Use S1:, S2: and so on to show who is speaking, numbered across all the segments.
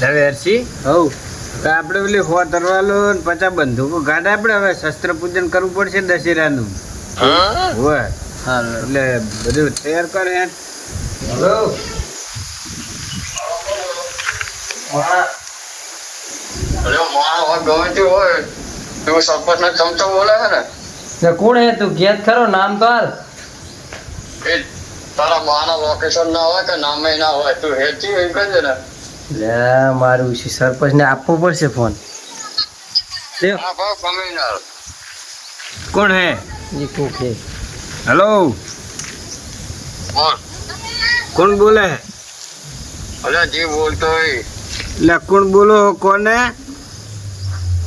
S1: હવે હરસી?
S2: હવ
S1: તો આપણે પેલી હો તરવાલો ને પચાસ બંદૂકો ગાઢ આપણે હવે શસ્ત્ર પૂજન કરવું પડશે દશેરાનું. હોય એટલે બધું તૈયાર કરે હેલો.
S2: કોણ હે? તું ઘેર ખરો? નામ તો હાલ.
S3: એ તારા માના લોકેશન ના હોય કે નામે ના હોય તું હેચી એમ ને.
S2: લે મારું છે સરપંચ ને આપવો પડશે ફોન. લે.
S1: કોણ હે?
S2: નીકુ કે
S1: હેલો કોણ? બોલે?
S3: અરે જી બોલતો હોય.
S1: એટલે કોણ બોલો કોને?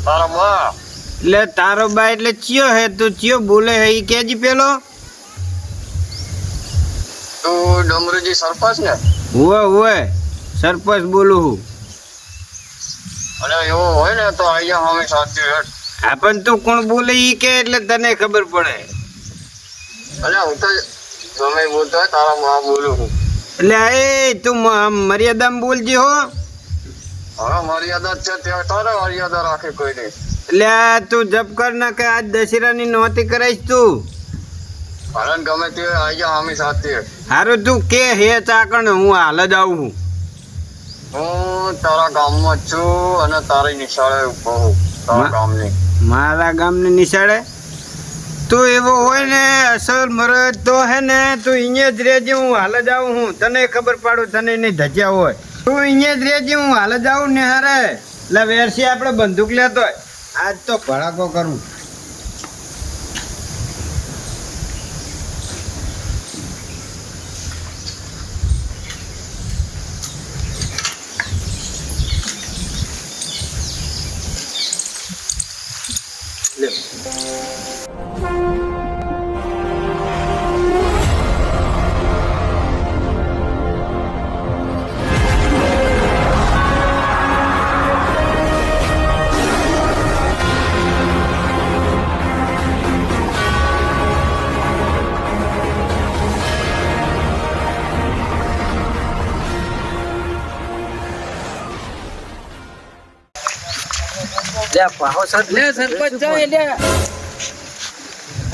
S3: તારો બા
S1: એટલે તારો બા એટલે ચિયો હે તું ચિયો બોલે હે ઈ કેજી પેલો?
S3: તું ડમરુજી સરપંચ ને?
S1: હુવે હુવે. સરપંચ બોલું હું.
S3: અને એવું હોય ને તો અહીંયા અમે સાચી હેઠ.
S1: હા પણ તું કોણ બોલે ઈ કે એટલે તને ખબર પડે.
S3: અરે હું તો ગમે બોલતો હોય તારા માં બોલું
S1: એટલે એ તું મર્યાદામાં બોલજે હો.
S3: હવે મર્યાદા છે ત્યાં તારે મર્યાદા રાખે કોઈ નહીં
S1: એટલે આ તું જપ કર ના કે આજ દશેરાની નોતી કરાઈશ તું.
S3: કારણ ગમે તે અહીંયા અમે સાચી
S1: હારું તું કે હે ચાકણ હું હાલ જ આવું. છું.
S3: હું તારા ગામમાં છું અને તારી નિશાળે ઊભો તારા ગામની.
S1: મારા ગામની નિશાળે? તું એવો હોય ને અસલ મરદ તો હે ને તું અહીંયા જ રહેજે હું હાલ જ આવું હું. તને ખબર પાડું તને નહીં ધજ્યા હોય. તું અહીંયા જ રહેજે હું હાલ જ આવું ને હારે. એટલે વેરસી આપણે બંદૂક લેતો હોય. આજ તો ભડાકો કરું.
S2: Música લે પાહો સર લે સરપંચ ચાલ લે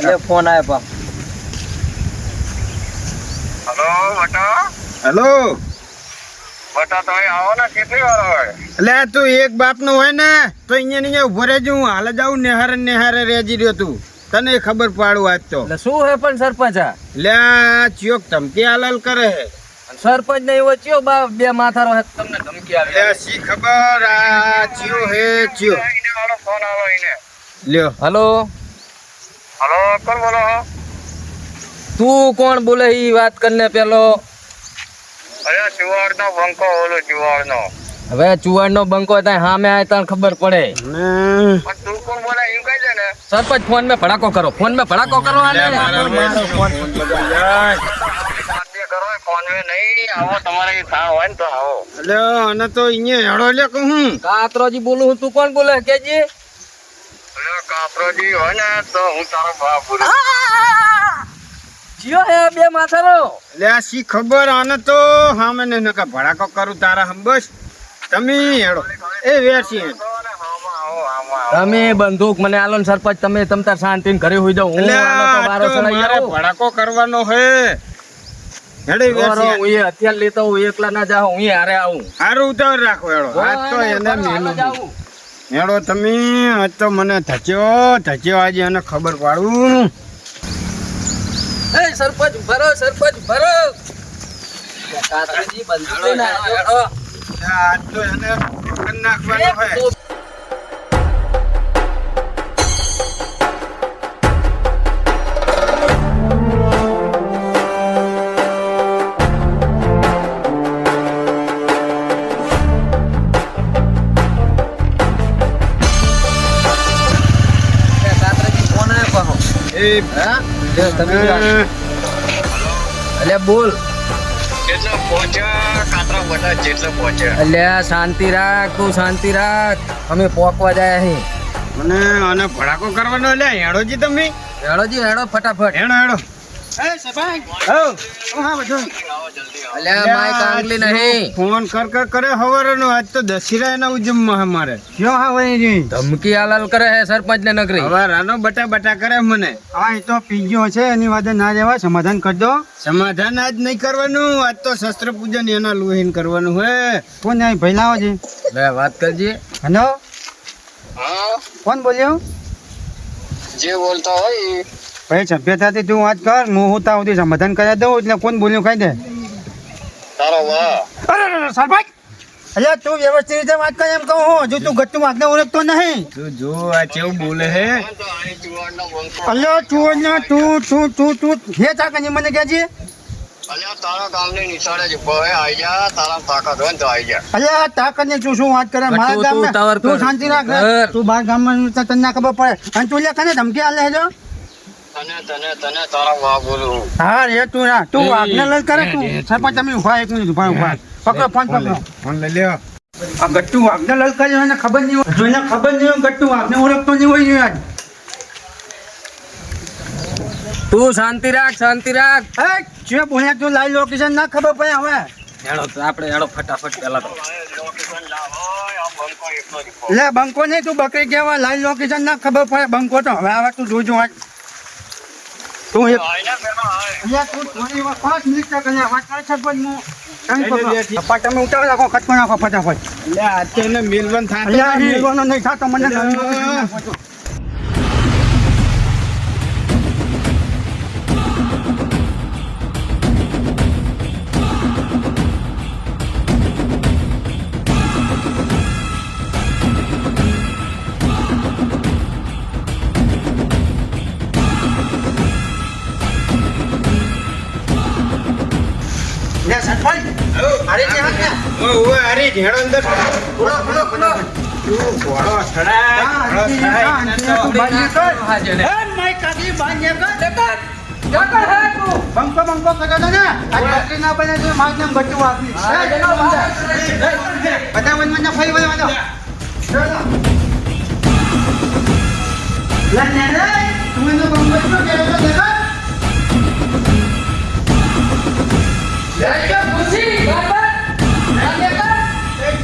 S2: લે ફોન આયો પા
S3: હલો બટા
S1: હલો
S3: બટા તમે આવો ને કેટલી વાર હોય
S1: એટલે તું એક બાપનો હોય ને તો અહીંયા ને ઊભો રહેજો હું હાલ જાઉં નેહારે નેહારે રહેજી રહ્યો તું. તને ખબર પાડું આજ તો.
S2: શું હે પણ સરપંચ
S1: લે આ ચિયોક ધમકી હાલાલ કરે હે
S2: સરપંચ ને એવો ચિયો બાપ બે માથારો હે તમને ધમકી
S1: લે
S2: આવી
S1: ખબર? આ ચિયો હે ચિયો.
S3: વાળો ફોન આવે એને.
S1: લ્યો.
S2: હલો?
S3: હલો કોણ બોલો
S2: તું કોણ બોલે ઈ વાત કરને પેલો?
S3: અરે ચુવાડ નો બંકો ઓલો ચુવાડ નો
S2: હવે ચુવાડ નો બંકો ત્યાં સામે આય તને ખબર પડે.
S3: તું કોણ બોલે એમ કહી દે ને.
S2: સરપંચ ફોન મે ભડાકો કરો ફોન મે ભડાકો કરો આને.
S1: મારો
S2: ફોન
S3: કરો ફોન મે નહીં આવો તમારે થા હોય ને તો આવો.
S1: એટલે અને તો અહીંયા હેડો લે કહું
S2: કાતરોજી બોલું હું તું કોણ બોલે? કેજી.
S3: અરે કાપરોજી હોય ને તો હું તારો બાપ બોલું
S2: જીઓ હે બે માથારો
S1: લે સી ખબર? આને તો હામે ને નકા ભડાકો કરું તારા હમ બસ. તમે હેડો. એ વેરસી
S2: તમે બંદૂક મને આલો સરપંચ તમે તમ શાંતિ શાંતિને ઘરે હોઈ જાવ હું.
S1: ભડાકો કરવાનો હે. હેડે વેસી.
S2: હું એ હથિયાર લેતો હું એકલા ના જાઉં હું હારે આવું.
S1: હારું ઉતાવળ રાખો હેડો. આજ તો એને મેલું હેડો તમે આજ તો મને ધચ્યો ધચ્યો આજે એને ખબર પાડું.
S2: એ સરપંચ ભરો સરપંચ ભરો કાતરજી આવ્યો.
S1: આજ તો એને નાખવાનો હે
S2: તમે અલ્યા બોલ. અલ્યા શાંતિ રાખ તું શાંતિ રાખ. અમે પોકવા જાય અહીં.
S1: મને આને ભડાકો કરવાનો લે હેડોજી તમે.
S2: હેડો જી હેડો ફટાફટ.
S1: હેડો હેડો. એ સભાઈ. હા બધું?
S2: અલ્યા માય કાંગલી નહીં.
S1: ફોન કર કર કરે હવારનો. આજ તો દશીરા એના ઉજવમાં અમારે. કયો હા જી
S2: ધમકી આલાલ કરે હે સરપંચ ને નગરી
S1: હવારાનો બટા બટા કરે મને.
S4: આ તો પીજો છે એની વાદે ના રહેવાય. સમાધાન કરજો
S1: સમાધાન આજ નહીં કરવાનું. આજ તો શસ્ત્ર પૂજન એના લોહીન કરવાનું હે.
S4: કોણ અહીં ભૈલાઓ જી.
S2: લે વાત કરજે.
S4: હેલો?
S3: હા.
S4: કોણ બોલ્યો?
S3: જે બોલતા હોય.
S4: ભાઈ સભ્યતાથી તું વાત કર. હું હું સુધી સમાધાન કરી દઉં. એટલે કોણ બોલ્યું? કહી દે.
S3: તારો વાહ
S4: અરે સરપંચ! અલ્યા તું વ્યવસ્થિત રીતે વાત કર એમ કહું હું. જો તું ગટ્ટુ વાતને ઓળખતો નહીં.
S1: તું જો આ કેવું બોલે હે?
S4: અલ્યા તું ને તું તું તું તું. હે તા કની મને કહેજે.
S3: અલ્યા તારા કામની નિશાળે જ ઊભો આઈ જા તારા તાકાત હોય તો આઈ જા.
S4: અલ્યા તા કને તું શું વાત કરે? મારા
S2: ગામ તું
S4: તું શાંતિ રાખ તું બાર ગામમાં તો તને ના ખબર પડે. અને તું લે કને ધમકી આલે જો.
S3: તને તને તને તારા વાહ બોલું
S4: હા. રે તું ના તું
S2: એ,
S4: લઈ કરે તું. સરપંચ તમે ઊભા એક મિનિટ ઊભા ઊભા. પકડો ફોન પકડો.
S1: ફોન લઈ લ્યો
S4: આ ગટ્ટુ વાઘને લલ કર્યો એને ખબર નહીં હોય. જોઈને ખબર નહીં હોય ગટ્ટુ વાઘને ઓળખતો નહીં હોય યાર
S2: તું શાંતિ રાખ શાંતિ રાખ.
S4: હે જે બોલ્યા તું લાઈવ લોકેશન ના ખબર પડે હવે.
S2: હેડો આપણે હેડો ફટાફટ પેલા તો.
S3: બંકો એકલો
S4: લે બંકો નહીં તું બકરી કહેવા લાઈવ લોકેશન ના ખબર પડે. બંકો તો હવે હવે તું જોજો આજ તું એક પાંચ મિનિટ તક અહીંયા વાત કરે છે પણ હું. તમે ઉતાર રાખો ખટકો નાખો ફટાફટ
S1: મિલવન નહીં.
S4: મેળવાનો નહીં થતો મને અરે જે હાથ ને.
S1: ઓ, ઓ, અરે અંદર
S4: બોલો, બોલો, બોલો.
S1: ઘોડો ચડાય,
S4: હા, હા,
S1: તો-
S4: તું બાજુ કર.
S2: હા, જેને.
S4: એ, મારી કાકી બાંધ્યા કર. બંકો બંકો કરતો ને આ બકરી ના બને તો મારું નામ ગટ્ટુ આપી
S2: હા,
S4: બધા વન વન ફરી વન વન ચલો ને રે તું બંકો તો
S2: કૂદ કરે
S1: હવે એથી ફોન કર,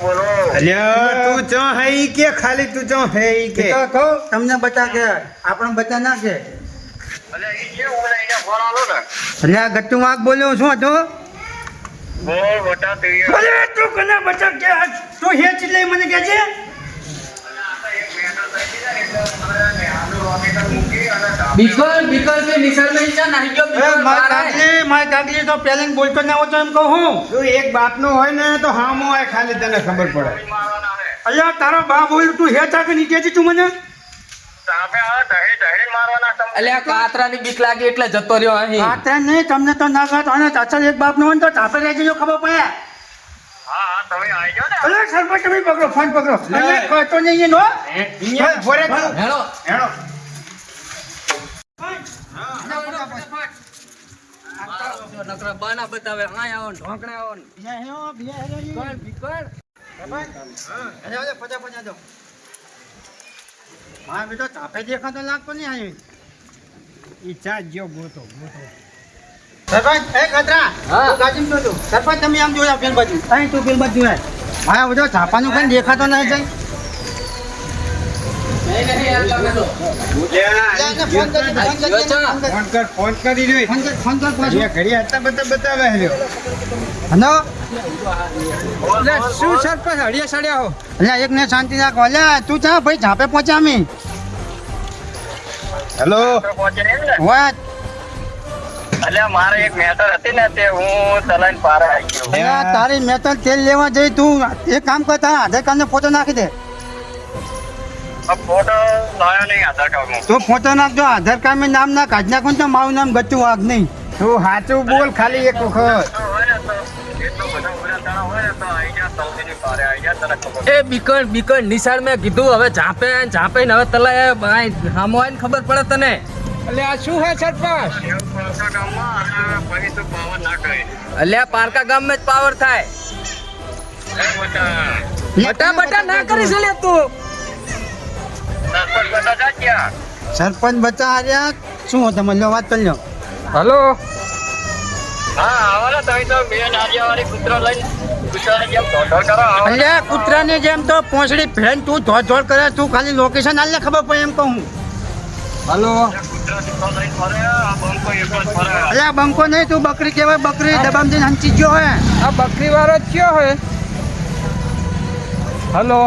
S1: તું ચો હૈ કે ખાલી તું ચો હૈ કે?
S4: કહો તમને બતા કે આપણે બતા ના કે.
S3: અલ્યા ઈ જે ઓલા એને ફોન આલો ને.
S4: એટલે આ ગટ્ટુ માગ બોલ્યો શું હતો
S3: બોલ બટા તું
S4: કને બચા કે? આ તું હેચ લઈ મને કે છે?
S2: બિકલ બિકલ કે નિસર में ઈચ્છા નહીં ગયો
S4: એ
S2: બિકલ
S4: માર
S2: બહાર
S4: માર કાગલી તો પેલેન બોલતો ના હોતો એમ કહું જો
S1: તું એક બાપનો હોય ને તો હામો હોય ખાલી તને ખબર પડે.
S4: અલ્યા તારો બાપ બોલ તું હે આ નીચે કહેતી તું મને?
S2: અલ્યા કાતરાની બીક લાગી એટલે જતો રહ્યો અહીં.
S4: તે નહીં તમને તો ના ગાત અને એક બાપ નો હોય ને તો તાપે રહેજો ખબર પડે. અલ્યા સરપંચ તમે પકડો ફોન પકડો.
S1: લે.
S4: કહેતો નહીં એનો.
S1: હે, તું.
S2: Hello
S1: hello.
S2: નકરા બાના બતાવે આય આવો ને ઢોકણા આવો ને. બિકલ બિકલ
S4: અરે અરે પજા પજા દો હા બેટો તાપે દેખાતો લાગતો નહીં આવી
S1: ઈ ચા ગોતો ગોતો.
S4: સરપંચ એ ખતરા
S2: હા.
S4: ગાજીમ તો સરપંચ તમે આમ જોયા પેલ બાજુ. અહીં તું પેલ બાજુ જોયા. હા બધો છાપાનું કઈ દેખાતો નહીં જાય.
S1: શું સરપંચ હડિયા સડ્યા હો
S4: અલ્યા એક ને શાંતિ રાખો અલ્યા તું ચા ભાઈ ઝાપે પહોંચ્યા અમે
S1: હેલો
S4: વાત
S3: અલ્યા મારે એક મેટર હતી ને તે હું ચલાઈને પાર આવી ગયો
S4: તારી મેટર તેલ લેવા જઈ તું. એક કામ કર તારા આધાર કાર્ડ ને ફોટો નાખી દે. તું ફોટો નાખજો આધાર કાર્ડમાં નામ ના કાઢ નાખો તો મારું નામ ગચ્ચું વાઘ નહીં.
S1: તું સાચું બોલ ખાલી એક વખત.
S2: એ બીકણ બીકણ નિશાળ મેં કીધું હવે ઝાંપે ઝાપે ને હવે તલાય બાય હામો આવીને ખબર પડે તને.
S5: એટલે આ શું હે સરપંચ?
S3: એટલે પાછા ગામમાં અને પછી તું પાવર ના કરે.
S2: અલ્યા પારકા ગામમાં જ પાવર થાય.
S3: બટા.
S2: બટા ના કરીશ લે તું.
S3: સરપંચ
S4: બચા આર્યા શું તમે લો વાત કરી લો
S5: હલો.
S4: અલ્યા કૂતરાની જેમ તો પોંછડી ફેન તું ધોધ ધોડ કરે તું ખાલી લોકેશન આલે ખબર પડે એમ કહું
S5: હલો?
S4: અલ્યા બંકો નહીં તું બકરી કહેવાય બકરી દબામ દઈને હંચી ગયો હે.
S5: આ બકરી વાળો જ કયો હે? હલો?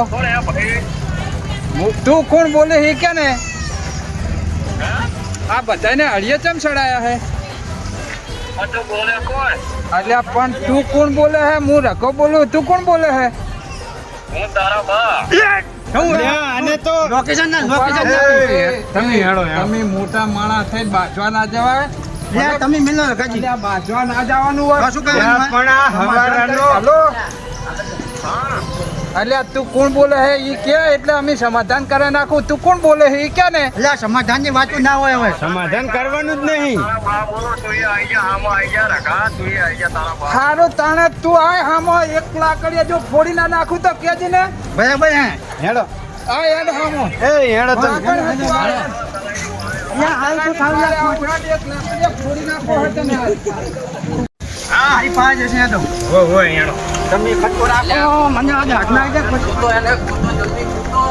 S5: તું કોણ બોલે? હે કે ને આ બધાને હળિયે ચમ ચડાયા હે?
S3: આ બોલે કોણ?
S5: અલ્યા પણ તું કોણ બોલે હે? હું રકો બોલું તું કોણ બોલે હે?
S3: હું તારા બા.
S1: અને તો
S4: લોકેશન ના લોકેશન
S5: એ,
S1: તમે હેડો, હેડો.
S5: તમે મોટા માણસ થઈ બાજવા ના જવાય?
S4: તમે મિલો
S5: બાજવા ના જવાનું હોય?
S4: શું કરવાનું
S1: પણ આ હવારાનો
S5: હલો. અલ્યા તું કોણ બોલે હે? ઈ કે એટલે અમે સમાધાન કરી નાખું. તું કોણ બોલે હે? ઈ કે ને.
S4: અલ્યા સમાધાનની વાતો ના હોય હવે.
S1: સમાધાન કરવાનું જ નહીં.
S3: તારા બોલો તું એ આઈ જા આમાં આઈ જા રખા તું એ આઈ જા તારા બા
S5: હારો તાણે તું આય હામો એક લાકડીએ જો ફોડી ના નાખું તો કેજે ને.
S4: બરાબર હે
S1: હેડો.
S5: આ હેડો હામો.
S1: એ હેડો
S5: આગળ.
S4: અલ્યા હાલ તો થાવ.
S5: આવડાને એક લાકડીએ ફોડી નાખો હે તને હાલ.
S4: હા હારી પાંચ હશે આ તો
S1: હો હો હેડો.
S4: તમે ખટકો રાખો. મને આજે હાથમાં આવી જાય. પછી.
S2: તો એને કૂદો જલ્દી કૂદો.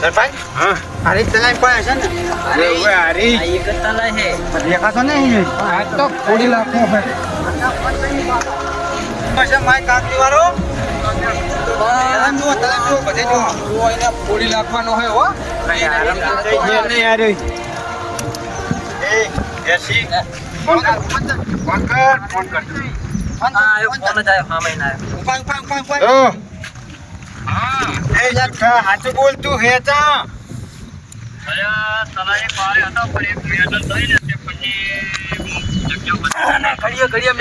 S4: સરપંચ?
S1: હા.
S4: હારી ચલાઈ પણ હશે ને?
S1: અરે હવે હારી.
S2: એક જ તલાય હે
S4: દેખાતો નહીં
S5: આ તો ફોડી નાખો હે
S4: પછી માય કાકડી વાળો?
S5: નાખવાનો હે. હો
S1: થઈ ગયા નહીં હારી એ એસી ફોન કર. ફોન કર. ફોન કર.
S2: આ આવ્યો ફોન જ આવ્યો સામે આવ્યો
S4: ઊભા ઊભા ઊભા ઊભા
S1: ઓ એ જૂઠા સાચું બોલ તું હેચા
S3: અલ્યા તારા પારે હતા પણ એક મેટર થઈ ને પછી જગ્યા બદલી.
S2: ઘડીએ ઘડીએ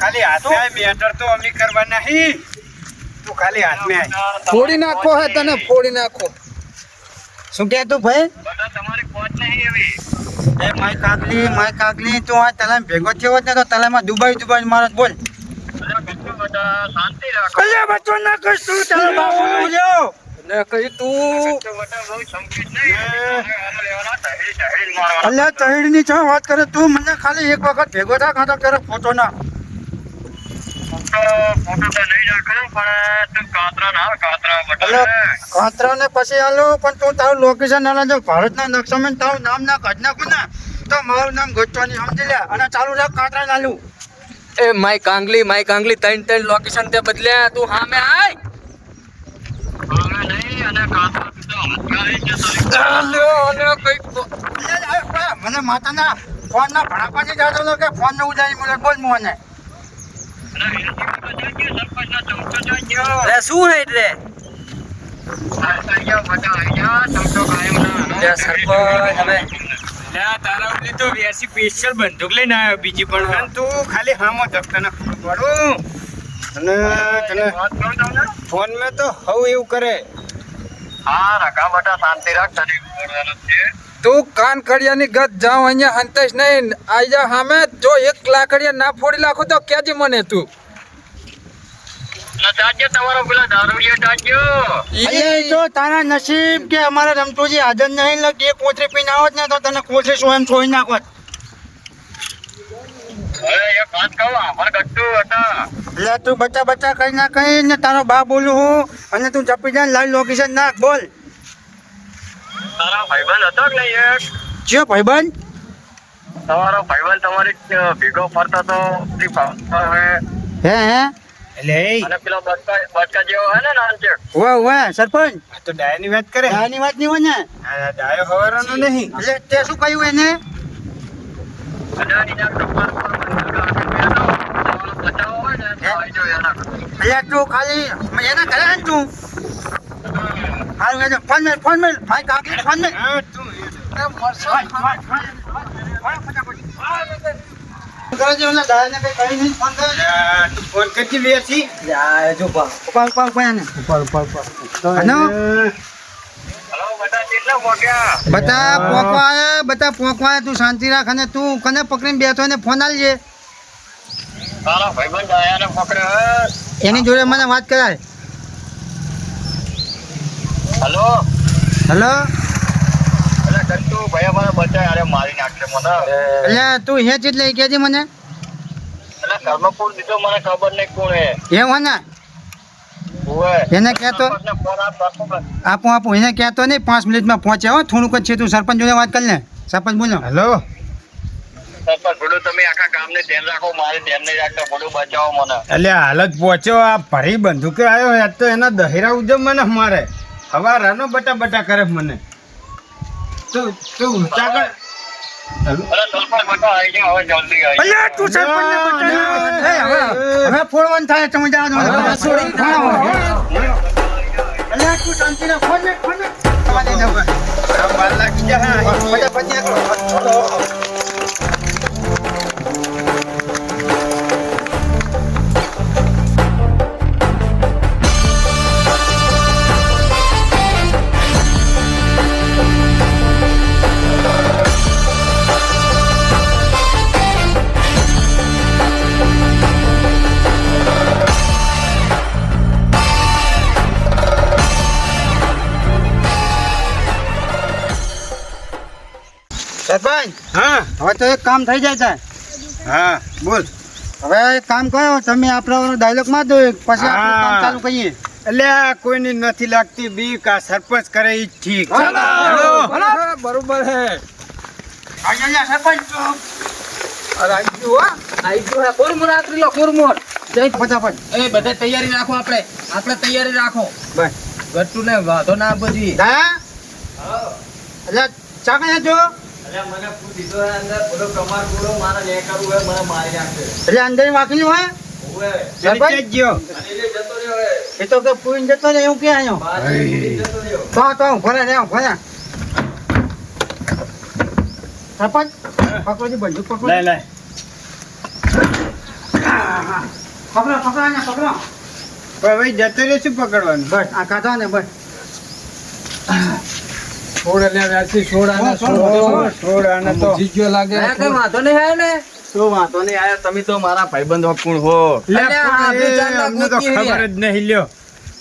S1: ખાલી હાથે આય મેટર તો અમે કરવા નહીં. તું ખાલી હાથમે આય.
S5: ફોડી નાખો હે તને ફોડી નાખો.
S4: શું કે તું ભાઈ?
S3: બધા તમારી પહોંચ નહીં એવી.
S4: એ માય કાગલી માય કાગલી તું આ તલામ ભેગો થયો ને તો તલામાં દુબાઈ દુબાઈ મારો બોલ. કલ્યા બચ્ચો ના તું તારો બાપુ બોલ્યો
S5: ને કઈ તું.
S4: અલ્યા તહીડની છો વાત કરે તું મને ખાલી એક વખત ભેગો થા ખાતો ત્યારે ફોટો ના
S3: ફોટો ફોટો તો નહીં નાખો પણ તું કાતરા ના કાતરા
S4: અલ્યા
S3: બટા
S4: કાતરા ને પછી આલો પણ તું તારું લોકેશન આલા જો ભારતના નકશામાં તારું નામ ના કાઢ નાખું ને. તો મારું નામ ગોચવાની સમજી લે અને ચાલુ રાખ કાતરા લાલુ.
S2: એ માય કાંગલી માય કાંગલી ત્રણ લોકેશન તે તું આય.
S4: મને માતાના ફોન ના ભણાપા જાતો કે ફોન ને ઉદાહરણ બોલ મોને
S2: અરે શું હે એટલે લે
S1: બંદૂક લઈને આવ્યો બીજી પણ તું ખાલી હામો ધક્કા ના પાડું અને તને ફોનમાં તો હવ એવું કરે.
S3: હા રકા બટા શાંતિ રાખ તને. છે
S5: તું કાન કડિયાની ગત જાઉં અહીંયા હંતેશ નહીં. આઈ જા સામે જો એક લાકડિયા ના ફોડી નાખું તો કેજે મને તું.
S4: તો તારા નસીબ કે અમારા રમતુજી હાજર નહીં લગ એ કોથરી પીને આવત ને તો તને કોથરી સો એમ છોડી નાખત
S3: હવે એક વાત કહું અમાર ગટ્ટુ હતા.
S4: એટલે તું બચ્ચા બચ્ચા કઈ ના કઈ ને તારો બા બોલું હું? અને તું જપી જાય લાઈવ લોકેશન નાખ બોલ.
S3: તારા ભાઈબંધ હતો કે નહીં એક?
S4: ચિયો ભાઈબંધ?
S3: તમારો ભાઈબંધ તમારી ભેગો ફરતો તો
S4: હે હે?
S1: એટલે એ.
S3: અને પેલો બટકા બટકા જેવો હે ને નાનચેક
S4: વાહ વાહ સરપંચ.
S1: આ તો ડાયની વાત કરે.
S4: આની વાત નહીં હોય ને?
S1: ડાયો હવારાનો નહીં.
S4: એટલે તે શું કહ્યું એને?
S3: અડાની ના કપાળ પર બચાવ હોય ને.
S4: એટલે તું ખાલી એના ઘરે છું તું. હાલ મેં ફોન મેલ ફોન મેલ. ભાઈ કાકી ફોન મેલ.
S1: તું
S4: ફોન બતા પોકવા બતા પોકવા તું શાંતિ રાખ અને તું કને પકડીને બેઠો ને ફોન આલજે. એની જોડે મને વાત કરાય
S3: હલો
S4: હલો
S3: અરે કંટુ ભાઈ અમારે બચાય અરે મારી નાખશે મને
S4: એટલે તું હે ચીજ લઈ કહેજે મને.
S3: એટલે કર્મપુર દીધો મને ખબર નહીં કોણ હે
S4: હો ને એને કહેતો
S3: આપ.
S4: આપો એને કહેતો નહીં પાંચ મિનિટમાં પહોંચે. હો થોડુંક જ છે તું. સરપંચ જોડે વાત કરી ને સરપંચ બોલો.
S1: હલો?
S3: સરપંચ થોડું તમે આખા ગામને ધ્યાન રાખો. મારે ધ્યાન નહીં રાખતા. મને.
S1: એટલે હાલ જ પહોંચ્યો. આ ભરી બંદૂકે આવ્યો. તો એના દહેરા ઉજવ મને મારે. હવા રાનો બટા બટા કરે મને. તું તું ઊંચા કર.
S3: સરપંચ
S4: હા. હવે તો એક કામ થઈ જાય છે.
S1: હા. બોલ.
S4: હવે એક કામ કરો તમે આપણો ડાયલોગમાં દો પછી આપણું કામ ચાલુ કરીએ.
S1: એટલે કોઈની નથી લાગતી બીક આ સરપંચ કરે ઈ ઠીક.
S5: બરોબર હે
S4: અહીંયા સરપંચ
S5: અરે આવી ગયું હો.
S2: ગયો કોરમોર આકરી લો કોરમોર જય
S4: ફટાફટ.
S2: એ બધા તૈયારી રાખો આપણે. આપણે તૈયારી રાખો.
S4: બસ.
S2: ગટ્ટુ ને વાંધો ના બધી
S4: હા? એટલે ચા કયા જો
S2: મને પૂ દીધો હે અંદર બોલો કમાર બોલો મારે લે કરવું હે મને મારી નાખશે
S4: એટલે અંદર વાકેલું હોય
S2: એ
S4: તો કે પૂરીને જતો ને એવું ક્યાં આવ્યો? તો હું ભરે રે ભરે સરપંચ પકડો બંદૂક પકડો.
S1: લાય
S4: પકડો પકડો ને પકડો.
S1: ભાઈ જતો રહ્યો શું પકડવાનું?
S4: બસ આ કાઢો ને બસ.
S5: છોડ એટલે વ્યાસી છોડ આને
S4: છોડ,
S5: છોડ.
S1: છોડ, છોડ આને તો.
S5: મૂકી લાગે.
S2: હે કઈ વાંધો નહીં હે ને.
S6: શું વાંધો નહીં આયા તમે તો મારા ભાઈબંધ કોણ હો?
S1: લે,
S2: અલ્યા, આ
S1: પણ એ
S2: બે ચાંદા
S1: અમને તો ખબર જ નહીં લ્યો.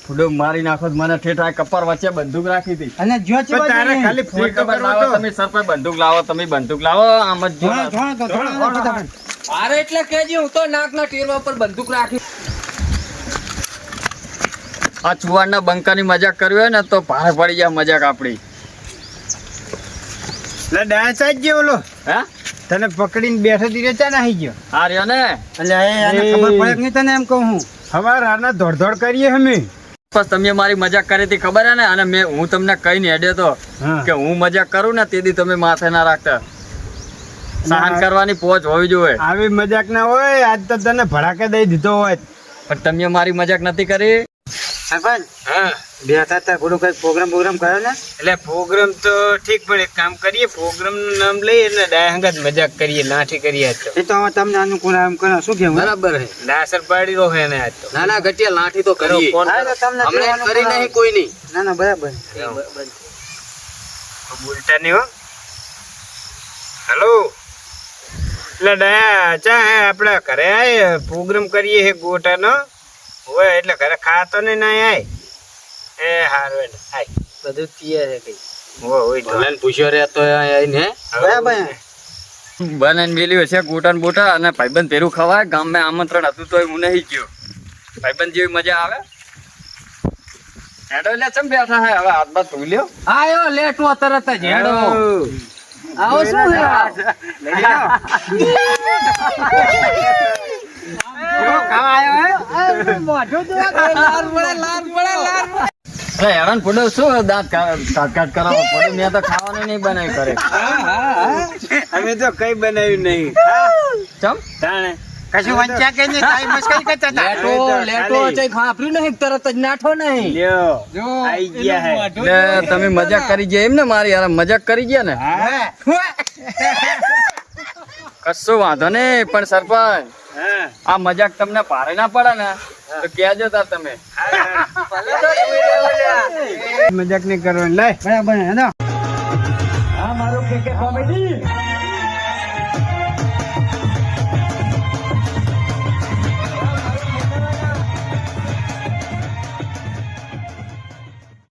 S6: ફૂડો મારી નાખો મને ઠેઠ કપાર વચ્ચે બંદૂક રાખી હતી.
S4: અને જો
S1: તારે ખાલી ફોન તો
S6: લાવો
S1: તો.
S6: તમે સરપંચ બંદૂક લાવો તમે બંદૂક લાવો આમ જ
S2: અરે એટલે કેજી હું તો નાકના ટેરવા પર બંદૂક રાખી.
S6: આ ચુવાડના બંકાની મજાક કરવી હોય ને તો ભારે પડી જાય મજાક આપણી.
S1: લે સાહેબ જે ઓલો.
S6: હે?
S1: તને પકડીને બેઠો દીધો ચા નાહી ગયો.
S6: આ રહ્યો ને?
S4: એટલે આને ખબર પડે કે નહીં તને એમ કહું હું?
S1: હવાર આના દોડ કરીએ અમે.
S6: બસ તમે મારી મજાક કરી હતી ખબર હે ને? અને મેં હું તમને કહીને હેડે તો કે હું મજાક કરું ને તેથી તમે માથે ના રાખતા. સહન કરવાની પહોંચ હોવી જોઈએ.
S1: આવી મજાક ના હોય આજ તો તને ભડાકે દઈ દીધો હોય.
S6: પણ તમે મારી મજાક નથી કરી?
S4: સરપંચ
S1: હા.
S4: બેઠા હતા થોડું કઈ પ્રોગ્રામ પ્રોગ્રામ કર્યો ને?
S1: એટલે પ્રોગ્રામ તો ઠીક પણ એક કામ કરીએ પ્રોગ્રામનું નામ લઈએ એટલે જ મજાક કરીએ નાઠી કરીએ તો.
S4: એ તો હવે તમને અનુકૂળ આમ કરો શું કેવું
S2: બરાબર હે
S1: દાસર પાડી રહ્યો હે ને આજ તો.
S2: ના ના ઘટિયા લાઠી તો કરીએ. હમણાં કરી. નહીં કોઈ નહીં
S4: ના ના બરાબર.
S1: બોલતા નહીં હો. હેલો એટલે ડાયા ચા હે આપણે ઘરે આય પ્રોગ્રામ કરીએ હે ગોટાનો. હોય એટલે ઘરે ખાતો ને ના આય. એ હારું એટલે આય.
S2: બધું તૈયાર છે કઈ.
S1: હો હોય તો
S2: પૂછ્યો રે તો આઈને
S4: બરાબર.
S6: બને મેલ્યું છે ગોટા બોટા અને ભાઈબંધ પેરું ખવાય. ગામમાં આમંત્રણ હતું તોય હું નહીં ગયો. ભાઈબંધ જેવી મજા આવે? હેડો એટલે ચમ બેઠા હે? હવે હાથ બાથ ધોઈ લ્યો.
S2: આયો લેટો તરત જ હેડો. આવો. શું હે મોઢું તો લાલ પડે લાલ પડે લાલ પડે
S6: અરે હેરાન પડ્યો શું દાંત કાટ કાટ કરાવો પડે. મેં તો ખાવાનું નહીં બનાવી કરે
S1: અમે તો કઈ બનાવ્યું નહીં.
S6: ચમ?
S1: તાણે.
S4: કશું વંચ્યા કે નહીં? તારી મસ્કરી કરતા
S2: લેટો લેટો ચઈ ખાપર્યું નહીં તરત જ નાઠો નહીં.
S1: લ્યો. આઈ ગયા હે.
S6: તમે મજાક કરી ગયા એમ ને મારી યાર? મજાક કરી ગયા ને?
S1: કશું
S6: કશો વાંધો નહીં પણ સરપંચ. આ મજાક તમને પારે ના પડે ને તો કેજો તાર તમે.
S2: તો લ્યા.
S1: મજાક નહીં કરવાની. લાય
S4: બરાબર હેડો.
S5: આ મારું કે કોમેડી.